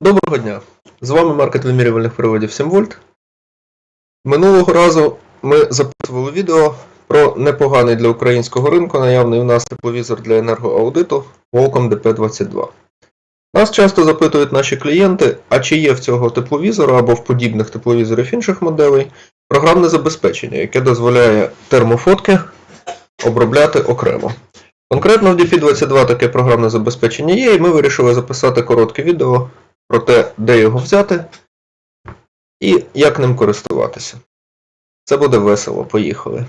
Доброго дня! З вами маркет вимірювальних приводів 7 вольт. Минулого разу ми записували відео про непоганий для українського ринку наявний у нас тепловізор для енергоаудиту Volcom DP22. Нас часто запитують наші клієнти, а чи є в цього тепловізору або в подібних тепловізорів інших моделей програмне забезпечення, яке дозволяє термофотки обробляти окремо. Конкретно в DP22 таке програмне забезпечення є, і ми вирішили записати коротке відео про те, де його взяти і як ним користуватися. Це буде весело, поїхали.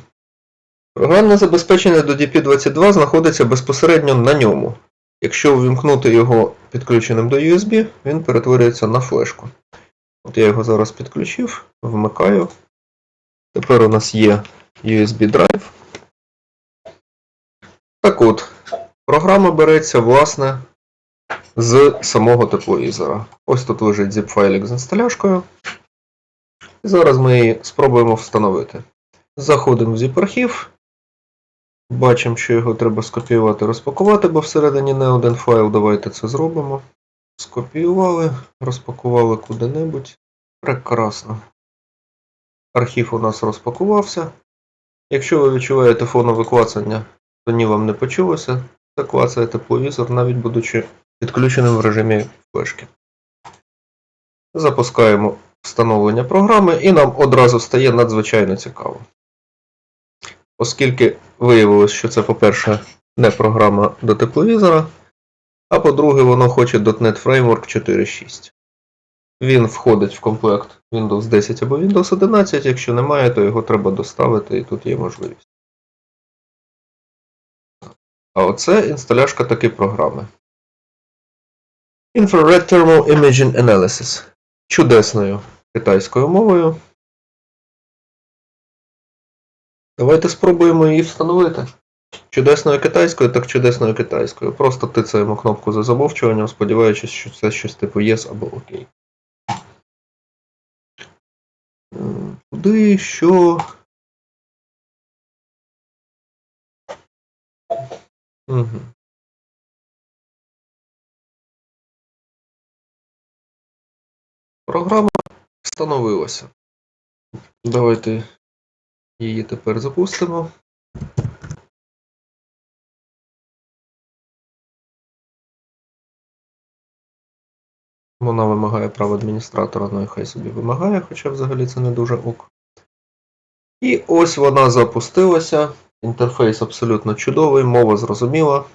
Програмне забезпечення до DP22 знаходиться безпосередньо на ньому. Якщо увімкнути його підключеним до USB, він перетворюється на флешку. От я його зараз підключив, вмикаю. Тепер у нас є USB драйв. Так от, програма береться, власне, з самого тепловізора. Ось тут лежить zip-файлик з інсталяшкою. І зараз ми її спробуємо встановити. Заходимо в zip-архів. Бачимо, що його треба скопіювати, розпакувати, бо всередині не один файл. Давайте це зробимо. Скопіювали, розпакували куди-небудь. Прекрасно. Архів у нас розпакувався. Якщо ви відчуваєте фонове клацання, то ні вам не почулося. Це клацає тепловізор, навіть будучи підключеним в режимі флешки. Запускаємо встановлення програми і нам одразу стає надзвичайно цікаво. Оскільки виявилось, що це, по-перше, не програма до тепловізора, а по-друге, воно хоче .NET Framework 4.6. Він входить в комплект Windows 10 або Windows 11, якщо немає, то його треба доставити і тут є можливість. А оце інсталяшка таки програми. Infrared Thermal Imaging Analysis. Чудесною китайською мовою. Давайте спробуємо її встановити. Чудесною китайською, так чудесною китайською. Просто тицаємо кнопку за замовчуванням, сподіваючись, що це щось типу Yes або OK. Куди, що. Угу. Програма встановилася. Давайте її тепер запустимо. Вона вимагає права адміністратора, ну і хай собі вимагає, хоча взагалі це не дуже ок. І ось вона запустилася. Інтерфейс абсолютно чудовий, мова зрозуміла.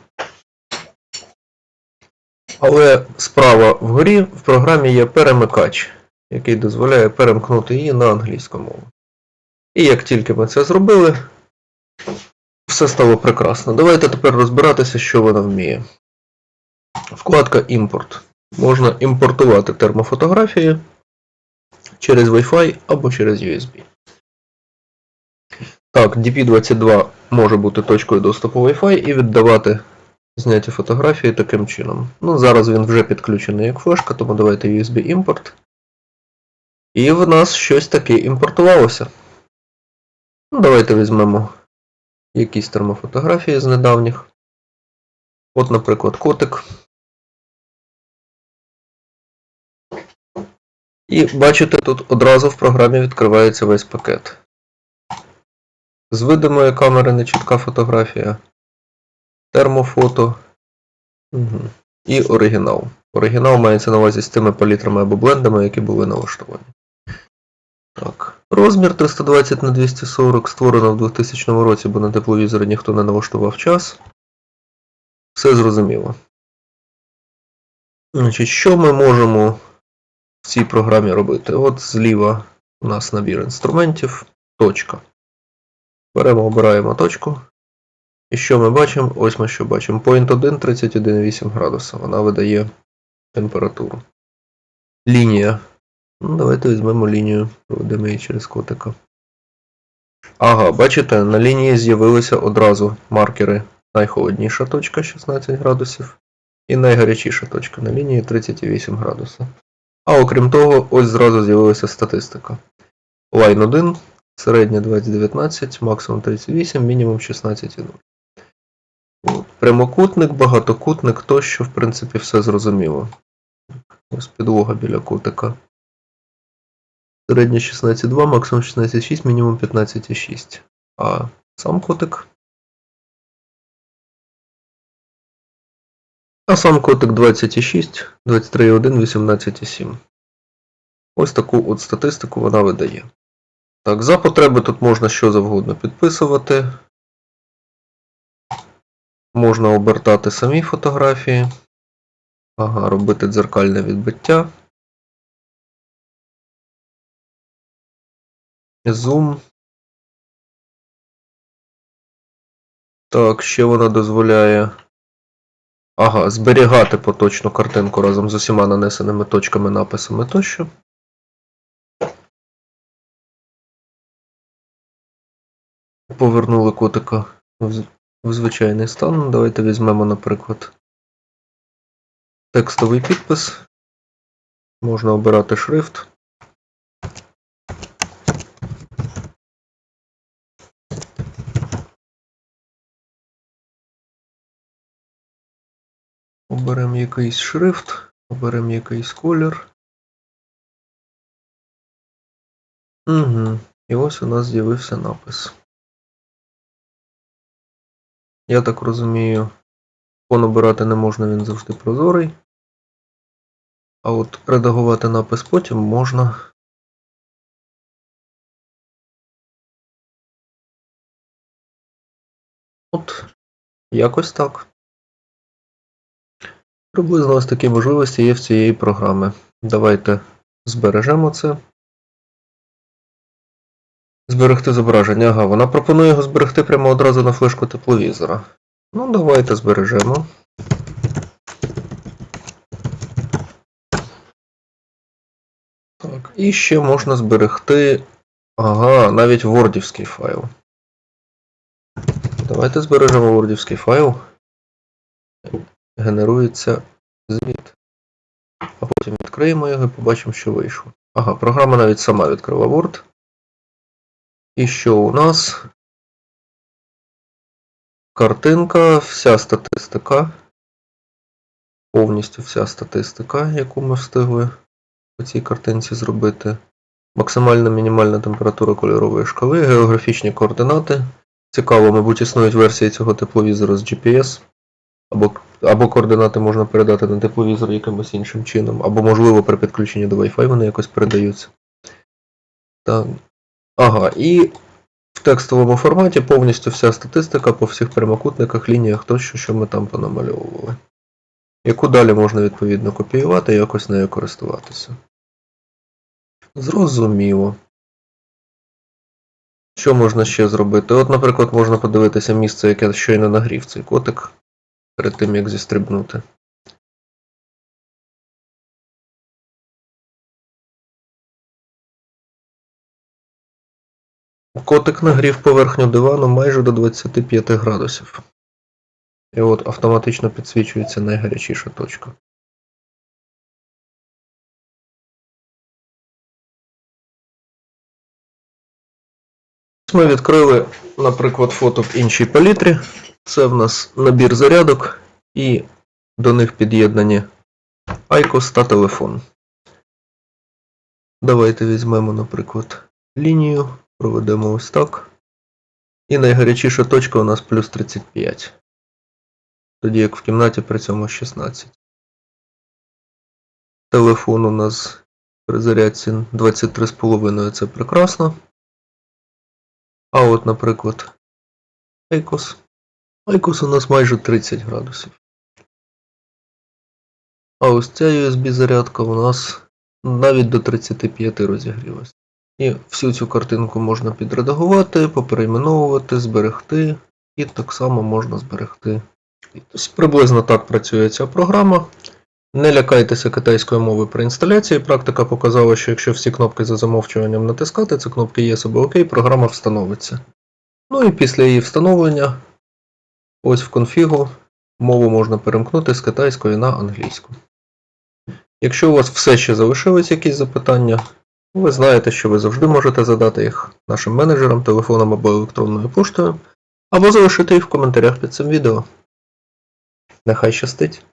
Але справа вгорі в програмі є перемикач, який дозволяє перемкнути її на англійську мову. І як тільки ми це зробили, все стало прекрасно. Давайте тепер розбиратися, що вона вміє. Вкладка Імпорт. Можна імпортувати термофотографії через Wi-Fi або через USB. Так, DP22 може бути точкою доступу Wi-Fi і віддавати зняті фотографії таким чином. Ну, зараз він вже підключений як флешка, тому давайте USB імпорт. І в нас щось таке імпортувалося. Ну, давайте візьмемо якісь термофотографії з недавніх. От, наприклад, котик. І бачите, тут одразу в програмі відкривається весь пакет. З видимої камери нечітка фотографія, термофото угу. і оригінал. Оригінал мається на увазі з тими палітрами або блендами, які були налаштовані. Так. Розмір 320 на 240 створено в 2000 році, бо на тепловізорі ніхто не налаштував час. Все зрозуміло. Значить, що ми можемо в цій програмі робити? От зліва у нас набір інструментів, точка. Беремо, обираємо точку. І що ми бачимо? Ось ми що бачимо. Point 1 31,8 градуса. Вона видає температуру. Лінія. Ну, давайте візьмемо лінію, проведемо її через котика. Ага, бачите, на лінії з'явилися одразу маркери. Найхолодніша точка 16 градусів. І найгарячіша точка на лінії 38 градусів. А окрім того, ось зразу з'явилася статистика. Line 1, середня 2019, максимум 38, мінімум 16,0. Прямокутник, багатокутник тощо, в принципі, все зрозуміло. Ось підлога біля котика. Середня 16,2, максимум 16,6, мінімум 15,6. А сам котик. А сам котик 20,6, 23,1, 18,7. Ось таку от статистику вона видає. Так, за потреби тут можна що завгодно підписувати. Можна обертати самі фотографії. Ага, робити дзеркальне відбиття. Зум. Так, ще вона дозволяє. Ага, зберігати поточну картинку разом з усіма нанесеними точками, написами тощо. Повернули котика в, звичайний стан. Давайте візьмемо, наприклад, текстовий підпис. Можна обирати шрифт. Оберемо якийсь шрифт, оберемо якийсь колір. Угу. І ось у нас з'явився напис. Я так розумію, фон обирати не можна, він завжди прозорий. А от редагувати напис потім можна. От, якось так. Приблизно ось такі можливості є в цієї програми. Давайте збережемо це. Зберегти зображення. Ага, вона пропонує його зберегти прямо одразу на флешку тепловізора. Ну, давайте збережемо. Так, і ще можна зберегти. Ага, навіть вордівський файл. Давайте збережемо вордівський файл. Генерується звіт. А потім відкриємо його і побачимо, що вийшло. Ага, програма навіть сама відкрила Word. І що у нас? Картинка, вся статистика. Повністю вся статистика, яку ми встигли по цій картинці зробити. Максимальна мінімальна температура кольорової шкали, географічні координати. Цікаво, мабуть, існують версії цього тепловізора з GPS. Або, або координати можна передати на тепловізор якимось іншим чином, або, можливо, при підключенні до Wi-Fi вони якось передаються. Так. Ага, і в текстовому форматі повністю вся статистика по всіх прямокутниках, лініях тощо, що ми там понамальовували. Яку далі можна відповідно копіювати і якось нею користуватися. Зрозуміло. Що можна ще зробити? От, наприклад, можна подивитися місце, яке щойно нагрів цей котик перед тим, як зістрибнути. Котик нагрів поверхню дивану майже до 25 градусів. І от автоматично підсвічується найгарячіша точка. Ми відкрили, наприклад, фото в іншій палітрі. Це в нас набір зарядок і до них під'єднані IQOS та телефон. Давайте візьмемо, наприклад, лінію, проведемо ось так. І найгарячіша точка у нас плюс 35. Тоді як в кімнаті при цьому 16. Телефон у нас при зарядці 23,5 це прекрасно. А от, наприклад, Айкос. Айкос у нас майже 30 градусів. А ось ця USB зарядка у нас навіть до 35 розігрілась. І всю цю картинку можна підредагувати, поперейменовувати, зберегти, і так само можна зберегти. Тобто приблизно так працює ця програма. Не лякайтеся китайської мови при інсталяції. Практика показала, що якщо всі кнопки за замовчуванням натискати, це кнопки Yes або OK, програма встановиться. Ну і після її встановлення, ось в конфігу, мову можна перемкнути з китайської на англійську. Якщо у вас все ще залишились якісь запитання, ви знаєте, що ви завжди можете задати їх нашим менеджерам, телефоном або електронною поштою, або залишити їх в коментарях під цим відео. Нехай щастить!